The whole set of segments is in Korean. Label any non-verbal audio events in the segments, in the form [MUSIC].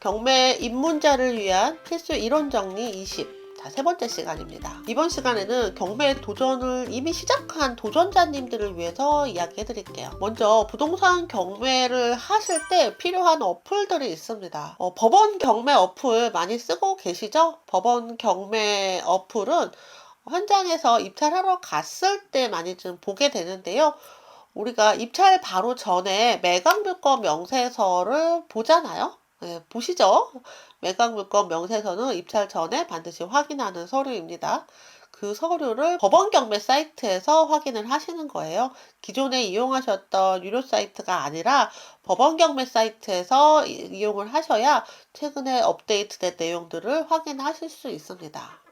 경매 입문자를 위한 필수 이론 정리 20. 자, 세 번째 시간입니다. 이번 시간에는 경매 도전을 이미 시작한 도전자님들을 위해서 이야기해 드릴게요. 먼저 부동산 경매를 하실 때 필요한 어플들이 있습니다. 어, 법원 경매 어플 많이 쓰고 계시죠? 법원 경매 어플은 현장에서 입찰하러 갔을 때 많이 좀 보게 되는데요. 우리가 입찰 바로 전에 매각 물건 명세서를 보잖아요. 네, 보시죠. 매각물건 명세서는 입찰 전에 반드시 확인하는 서류입니다. 그 서류를 법원 경매 사이트에서 확인을 하시는 거예요. 기존에 이용하셨던 유료 사이트가 아니라 법원 경매 사이트에서 이- 이용을 하셔야 최근에 업데이트된 내용들을 확인하실 수 있습니다.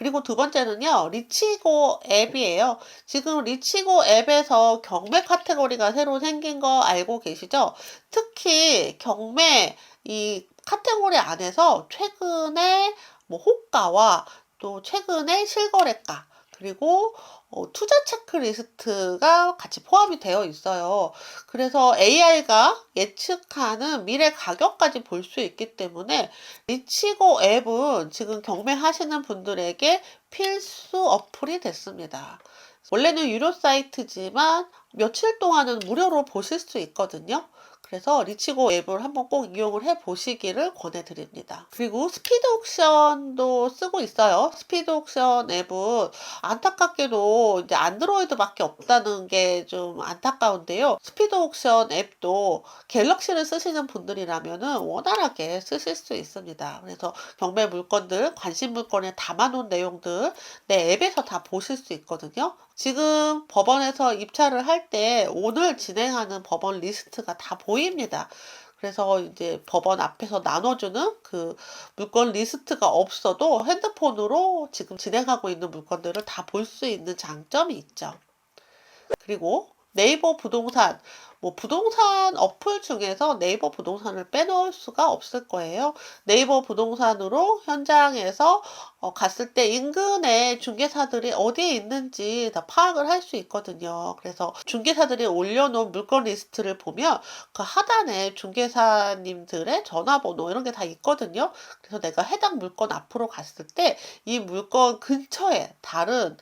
그리고 두 번째는요, 리치고 앱이에요. 지금 리치고 앱에서 경매 카테고리가 새로 생긴 거 알고 계시죠? 특히 경매 이 카테고리 안에서 최근에 뭐 호가와 또 최근에 실거래가 그리고 어, 투자 체크리스트가 같이 포함이 되어 있어요. 그래서 AI가 예측하는 미래 가격까지 볼 수 있기 때문에 리치고 앱은 지금 경매하시는 분들에게 필수 어플이 됐습니다. 원래는 유료 사이트지만 며칠 동안은 무료로 보실 수 있거든요. 그래서 리치고 앱을 한번 꼭 이용을 해 보시기를 권해드립니다. 그리고 스피드 옥션도 쓰고 있어요. 스피드 옥션 앱은 안타깝게도 이제 안드로이드밖에 없다는 게 좀 안타까운데요. 스피드 옥션 앱도 갤럭시를 쓰시는 분들이라면은 원활하게 쓰실 수 있습니다. 그래서 경매 물건들, 관심 물건에 담아놓은 내용들 내 앱에서 다 보실 수 있거든요. 지금 법원에서 입찰을 할 때 오늘 진행하는 법원 리스트가 다 보입니다. 그래서 이제 법원 앞에서 나눠주는 그 물건 리스트가 없어도 핸드폰으로 지금 진행하고 있는 물건들을 다 볼 수 있는 장점이 있죠. 그리고 네이버 부동산, 뭐 부동산 어플 중에서 네이버 부동산을 빼놓을 수가 없을 거예요. 네이버 부동산으로 현장에서 어, 갔을 때 인근에 중개사들이 어디에 있는지 다 파악을 할 수 있거든요. 그래서 중개사들이 올려놓은 물건 리스트를 보면 그 하단에 중개사님들의 전화번호 이런 게 다 있거든요. 그래서 내가 해당 물건 앞으로 갔을 때 이 물건 근처에 다른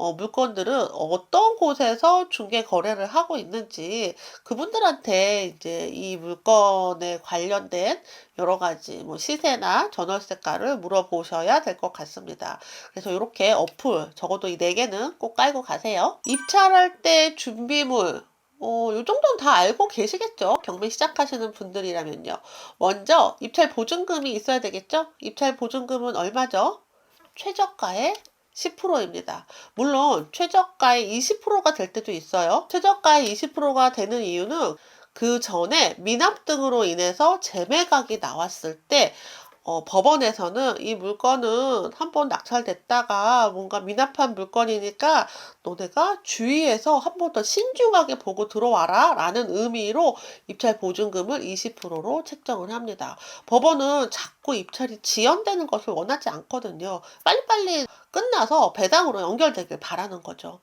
어, 물건들은 어떤 곳에서 중개 거래를 하고 있는지 그분들한테 이제 이 물건에 관련된 여러 가지 뭐 시세나 전월세가를 물어보셔야 될 것 같습니다. 그래서 이렇게 어플 적어도 이 네 개는 꼭 깔고 가세요. 입찰할 때 준비물 어, 요 정도는 다 알고 계시겠죠? 경매 시작하시는 분들이라면요. 먼저 입찰 보증금이 있어야 되겠죠? 입찰 보증금은 얼마죠? 최저가의 10%입니다. 물론 최저가의 20%가 될 때도 있어요. 최저가의 20%가 되는 이유는 그 전에 미납 등으로 인해서 재매각이 나왔을 때 어, 법원에서는 이 물건은 한 번 낙찰됐다가 뭔가 미납한 물건이니까 너네가 주의해서 한 번 더 신중하게 보고 들어와라 라는 의미로 입찰 보증금을 20%로 책정을 합니다. 법원은 자꾸 입찰이 지연되는 것을 원하지 않거든요. 빨리빨리 끝나서 배당으로 연결되길 바라는 거죠.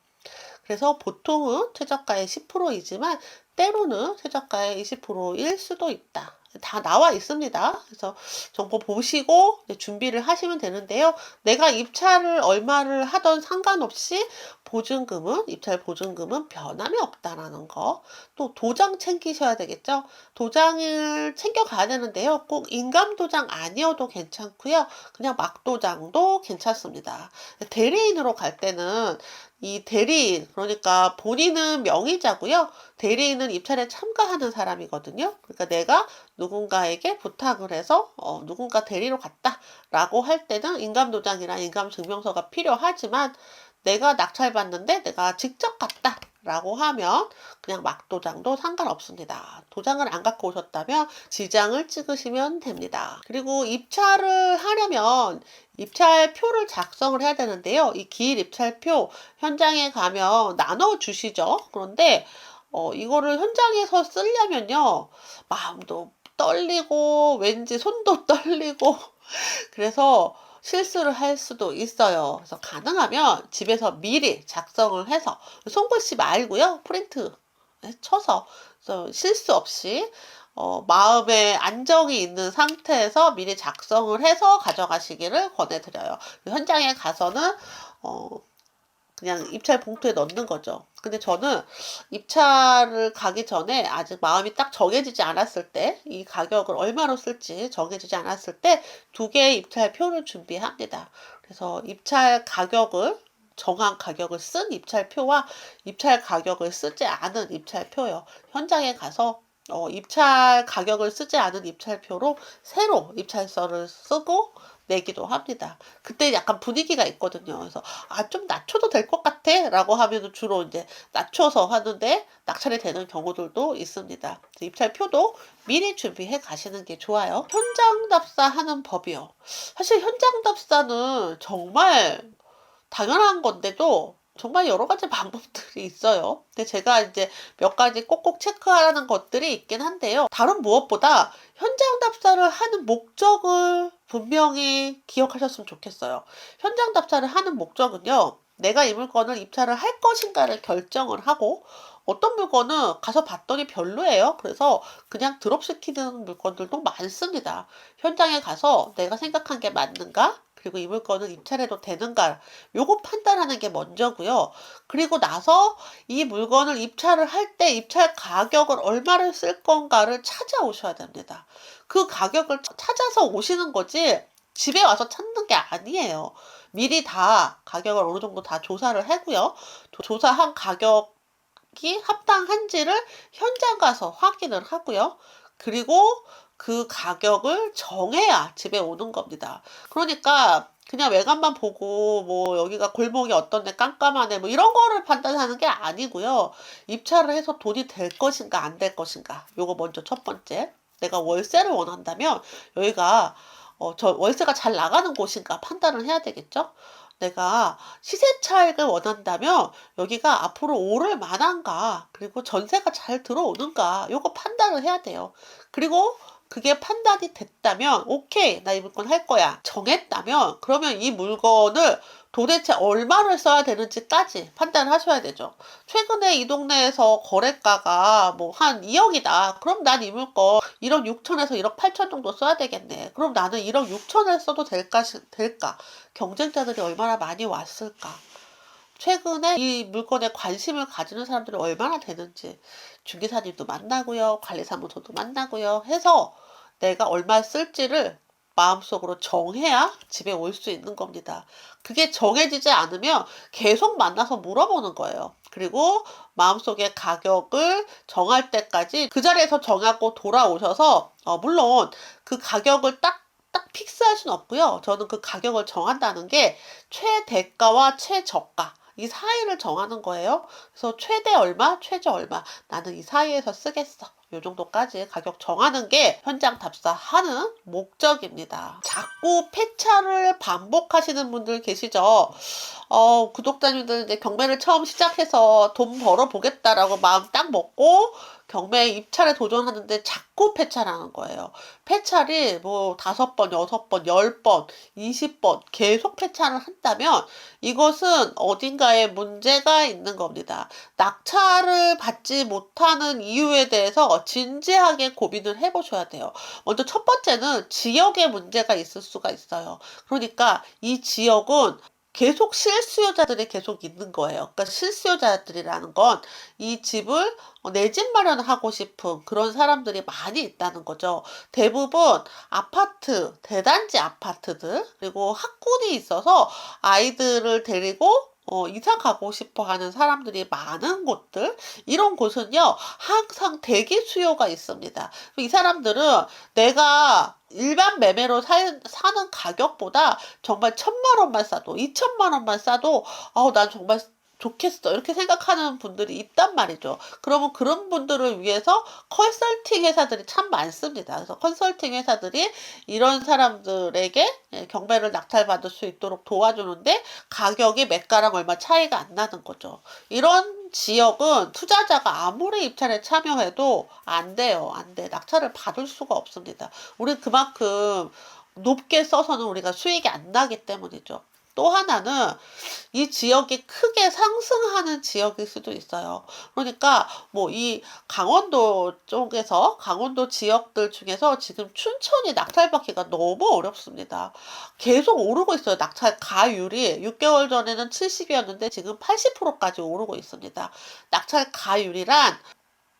그래서 보통은 최저가의 10%이지만 때로는 최저가의 20%일 수도 있다. 다 나와 있습니다. 그래서 정보 보시고 준비를 하시면 되는데요. 내가 입찰을 얼마를 하던 상관없이 보증금은 입찰 보증금은 변함이 없다라는 거. 또 도장 챙기셔야 되겠죠. 도장을 챙겨 가야 되는데요. 꼭 인감 도장 아니어도 괜찮고요. 그냥 막 도장도 괜찮습니다. 대리인으로 갈 때는 이 대리인 그러니까 본인은 명의자고요. 대리인은 입찰에 참가하는 사람이거든요. 그러니까 내가 누군가에게 부탁을 해서 어, 누군가 대리로 갔다라고 할 때는 인감 도장이나 인감 증명서가 필요하지만 내가 낙찰받는데 내가 직접 갔다. 라고 하면 그냥 막도장도 상관없습니다. 도장을 안 갖고 오셨다면 지장을 찍으시면 됩니다. 그리고 입찰을 하려면 입찰표를 작성을 해야 되는데요. 이 기일 입찰표 현장에 가면 나눠 주시죠. 그런데 어, 이거를 현장에서 쓰려면요. 마음도 떨리고 왠지 손도 [LAUGHS] 떨리고 그래서 실수를 할 수도 있어요. 그래서 가능하면 집에서 미리 작성을 해서 손글씨 말고요. 프린트 쳐서 실수 없이 어, 마음의 안정이 있는 상태에서 미리 작성을 해서 가져가시기를 권해드려요. 현장에 가서는 어, 그냥 입찰 봉투에 넣는 거죠. 근데 저는 입찰을 가기 전에 아직 마음이 딱 정해지지 않았을 때, 이 가격을 얼마로 쓸지 정해지지 않았을 때 두 개의 입찰표를 준비합니다. 그래서 입찰 가격을 정한 가격을 쓴 입찰표와 입찰 가격을 쓰지 않은 입찰표요. 현장에 가서 어, 입찰 가격을 쓰지 않은 입찰표로 새로 입찰서를 쓰고 내기도 합니다. 그때 약간 분위기가 있거든요. 그래서 아 좀 낮춰도 될 것 같아라고 하면 주로 이제 낮춰서 하는데 낙찰이 되는 경우들도 있습니다. 입찰표도 미리 준비해 가시는 게 좋아요. 현장 답사하는 법이요. 사실 현장 답사는 정말 당연한 건데도 정말 여러 가지 [LAUGHS] 방법들이 있어요. 근데 제가 이제 몇 가지 꼭꼭 체크하라는 것들이 있긴 한데요. 다른 무엇보다 현장 답사를 하는 목적을 분명히 기억하셨으면 좋겠어요. 현장 답사를 하는 목적은요. 내가 이 물건을 입찰을 할 것인가를 결정을 하고 어떤 물건은 가서 봤더니 별로예요. 그래서 그냥 드롭시키는 물건들도 많습니다. 현장에 가서 내가 생각한 게 맞는가? 그리고 이 물건은 입찰해도 되는가? 요거 판단하는 게 먼저고요. 그리고 나서 이 물건을 입찰을 할 때 입찰 가격을 얼마를 쓸 건가를 찾아오셔야 됩니다. 그 가격을 찾아서 오시는 거지 집에 와서 찾는 게 아니에요. 미리 다 가격을 어느 정도 다 조사를 하고요. 조사한 가격이 합당한지를 현장 가서 확인을 하고요. 그리고 그 가격을 정해야 집에 오는 겁니다. 그러니까 그냥 외관만 보고 뭐 여기가 골목이 어떤 데 깜깜하네 뭐 이런 거를 판단하는 게 아니고요. 입찰을 해서 돈이 될 것인가 안 될 것인가. 요거 먼저 첫 번째. 내가 월세를 원한다면 여기가 어, 저 월세가 잘 나가는 곳인가 판단을 해야 되겠죠? 내가 시세 차익을 원한다면 여기가 앞으로 오를 만한가 그리고 전세가 잘 들어오는가 요거 판단을 해야 돼요. 그리고 그게 판단이 됐다면 오케이 나 이 물건 할 거야 정했다면 그러면 이 물건을 도대체 얼마를 써야 되는지까지 판단을 하셔야 되죠. 최근에 이 동네에서 거래가가 뭐 한 2억이다. 그럼 난 이 물건 1억 6천에서 1억 8천 정도 써야 되겠네. 그럼 나는 1억 6천을 써도 될까, 될까? 경쟁자들이 얼마나 많이 왔을까? 최근에 이 물건에 관심을 가지는 사람들이 얼마나 되는지 중개사님도 만나고요. 관리사무소도 만나고요. 해서 내가 얼마 쓸지를 마음속으로 정해야 집에 올 수 있는 겁니다. 그게 정해지지 않으면 계속 만나서 물어보는 거예요. 그리고 마음속에 가격을 정할 때까지 그 자리에서 정하고 돌아오셔서 어, 물론 그 가격을 딱딱 픽스할 수는 없고요. 저는 그 가격을 정한다는 게 최대가와 최저가 이 사이를 정하는 거예요. 그래서 최대 얼마, 최저 얼마. 나는 이 사이에서 쓰겠어. 요 정도까지 가격 정하는 게 현장 답사하는 목적입니다. 자꾸 폐차를 반복하시는 분들 계시죠? 어, 구독자님들 이제 경매를 처음 시작해서 돈 벌어 보겠다라고 마음 딱 먹고 경매 입찰에 도전하는데 자꾸 폐차하는 거예요. 폐차를 뭐 다섯 번, 여섯 번, 열 번, 이십 번 계속 폐차를 한다면 이것은 어딘가에 문제가 있는 겁니다. 낙찰을 받지 못하는 이유에 대해서 진지하게 고민을 해보셔야 돼요. 먼저 첫 번째는 지역에 문제가 있을 수가 있어요. 그러니까 이 지역은 계속 실수요자들이 계속 있는 거예요. 그러니까 실수요자들이라는 건 이 집을 내 집 마련하고 싶은 그런 사람들이 많이 있다는 거죠. 대부분 아파트, 대단지 아파트들, 그리고 학군이 있어서 아이들을 데리고 어, 이사 가고 싶어 하는 사람들이 많은 곳들, 이런 곳은요, 항상 대기 수요가 있습니다. 이 사람들은 내가 일반 매매로 사, 사는 가격보다 정말 천만 원만 싸도, 이천만 원만 싸도, 아우, 난 정말 좋겠어. 이렇게 생각하는 분들이 있단 말이죠. 그러면 그런 분들을 위해서 컨설팅 회사들이 참 많습니다. 그래서 컨설팅 회사들이 이런 사람들에게 예, 경매를 낙찰받을 수 있도록 도와주는데 가격이 매가랑 얼마 차이가 안 나는 거죠. 이런 지역은 투자자가 아무리 입찰에 참여해도 안 돼요. 안 돼. 낙찰을 받을 수가 없습니다. 우리 그만큼 높게 써서는 우리가 수익이 안 나기 때문이죠. 또 하나는 이 지역이 크게 상승하는 지역일 수도 있어요. 그러니까 뭐 이 강원도 쪽에서 강원도 지역들 중에서 지금 춘천이 낙찰받기가 너무 어렵습니다. 계속 오르고 있어요. 낙찰 가율이 6개월 전에는 70이었는데 지금 80%까지 오르고 있습니다. 낙찰 가율이란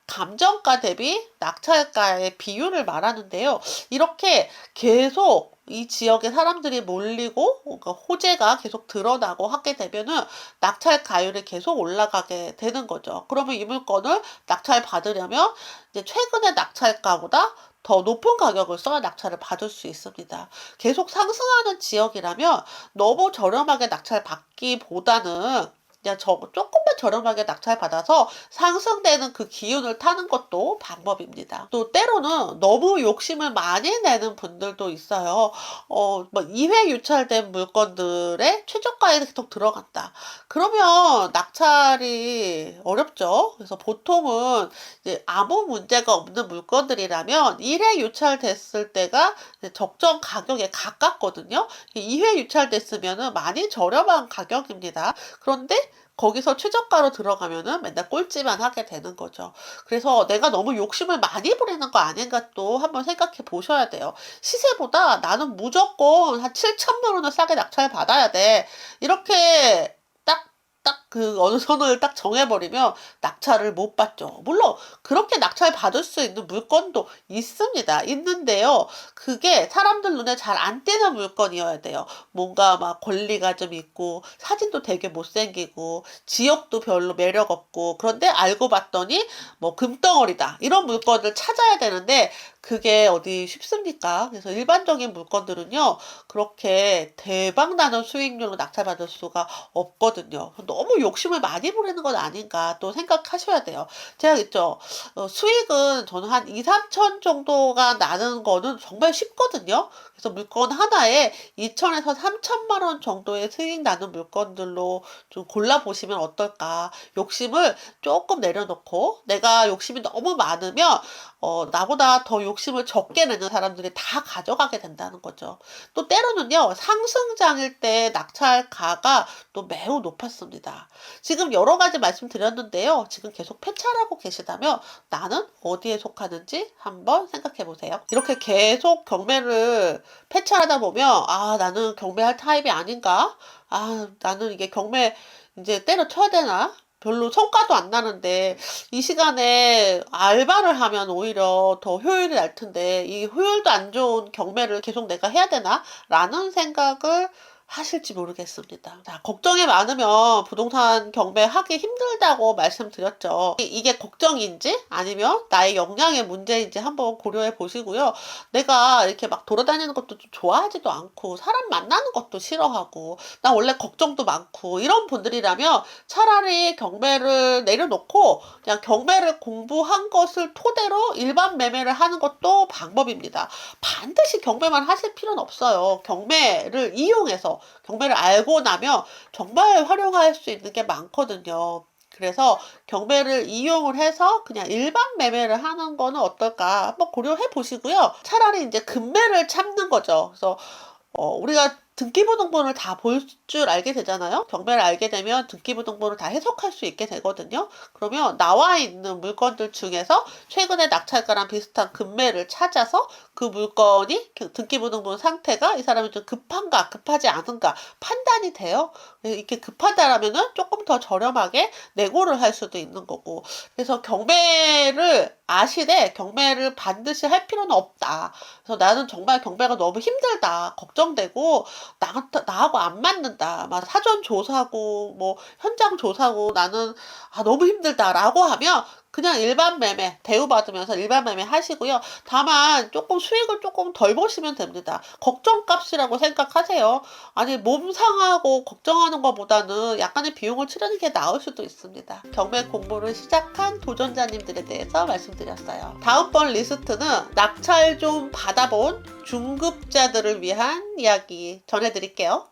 감정가 대비 낙찰가의 비율을 말하는데요. 이렇게 계속 이 지역에 사람들이 몰리고 그러니까 호재가 계속 드러나고 하게 되면은 낙찰 가율이 계속 올라가게 되는 거죠. 그러면 이 물건을 낙찰 받으려면 이제 최근의 낙찰가보다 더 높은 가격을 써야 낙찰을 받을 수 있습니다. 계속 상승하는 지역이라면 너무 저렴하게 낙찰 받기보다는 그냥 저 조금만 저렴하게 낙찰 받아서 상승되는 그 기운을 타는 것도 방법입니다. 또 때로는 너무 욕심을 많이 내는 분들도 있어요. 어, 뭐 2회 유찰된 물건들의 최저가에 계속 들어간다. 그러면 낙찰이 어렵죠. 그래서 보통은 이제 아무 문제가 없는 물건들이라면 1회 유찰됐을 때가 적정 가격에 가깝거든요. 2회 유찰됐으면 많이 저렴한 가격입니다. 그런데 거기서 최저가로 들어가면은 맨날 꼴찌만 하게 되는 거죠. 그래서 내가 너무 욕심을 많이 부리는 거 아닌가 또 한번 생각해 보셔야 돼요. 시세보다 나는 무조건 한 7천만 원을 싸게 낙찰 받아야 돼. 이렇게 딱, 딱그 어느 선을 딱 정해버리면 낙찰을 못 받죠. 물론 그렇게 낙찰 받을 수 있는 물건도 있습니다. 있는데요. 그게 사람들 눈에 잘 안 띄는 물건이어야 돼요. 뭔가 막 권리가 좀 있고 사진도 되게 못생기고 지역도 별로 매력 없고 그런데 알고 봤더니 뭐 금덩어리다 이런 물건을 찾아야 되는데 그게 어디 쉽습니까? 그래서 일반적인 물건들은요 그렇게 대박 나는 수익률로 낙찰받을 수가 없거든요. 너무 욕심을 많이 부리는 건 아닌가 또 생각하셔야 돼요. 제가 있죠 어, 수익은 저는 한 2, 3천 정도가 나는 거는 정말 쉽거든요. 그래서 물건 하나에 2천에서 3천만 원 정도의 수익 나는 물건들로 좀 골라보시면 어떨까. 욕심을 조금 내려놓고 내가 욕심이 너무 많으면 어, 나보다 더 욕심을 적게 내는 사람들이 다 가져가게 된다는 거죠. 또 때로는요, 상승장일 때 낙찰가가 또 매우 높았습니다. 지금 여러 가지 말씀드렸는데요. 지금 계속 폐차하고 계시다면 나는 어디에 속하는지 한번 생각해 보세요. 이렇게 계속 경매를 폐차하다 보면 아 나는 경매할 타입이 아닌가? 아 나는 이게 경매 이제 때려쳐야 되나? 별로 성과도 안 나는데 이 시간에 알바를 하면 오히려 더 효율이 날 텐데 이 효율도 안 좋은 경매를 계속 내가 해야 되나? 라는 생각을 하실지 모르겠습니다. 자, 걱정이 많으면 부동산 경매하기 힘들다고 말씀드렸죠. 이- 이게 걱정인지 아니면 나의 역량의 문제인지 한번 고려해 보시고요. 내가 이렇게 막 돌아다니는 것도 좀 좋아하지도 않고 사람 만나는 것도 싫어하고 나 원래 걱정도 많고 이런 분들이라면 차라리 경매를 내려놓고 그냥 경매를 공부한 것을 토대로 일반 매매를 하는 것도 방법입니다. 반드시 경매만 하실 필요는 없어요. 경매를 이용해서 경매를 알고 나면 정말 활용할 수 있는 게 많거든요. 그래서 경매를 이용을 해서 그냥 일반 매매를 하는 거는 어떨까 한번 고려해 보시고요. 차라리 이제 금매를 참는 거죠. 그래서 어, 우리가 등기부등본을 다 볼 줄 알게 되잖아요. 경매를 알게 되면 등기부등본을 다 해석할 수 있게 되거든요. 그러면 나와 있는 물건들 중에서 최근에 낙찰가랑 비슷한 금매를 찾아서 그 물건이 그 등기부등본 상태가 이 사람이 좀 급한가 급하지 않은가 판단이 돼요. 그래서 이렇게 급하다라면은 조금 더 저렴하게 내고를 할 수도 있는 거고. 그래서 경매를 아시되 경매를 반드시 할 필요는 없다. 그래서 나는 정말 경매가 너무 힘들다. 걱정되고 나, 나하고 안 맞는다. 막 사전 조사고 뭐 현장 조사고 나는 아 너무 힘들다라고 하면 그냥 일반 매매 대우받으면서 일반 매매 하시고요. 다만 조금 수익을 조금 덜 보시면 됩니다. 걱정값이라고 생각하세요. 아니 몸 상하고 걱정하는 것보다는 약간의 비용을 치르는 게 나을 수도 있습니다. 경매 공부를 시작한 도전자님들에 대해서 말씀드렸어요. 다음번 리스트는 낙찰 좀 받아본 중급자들을 위한 이야기 전해드릴게요.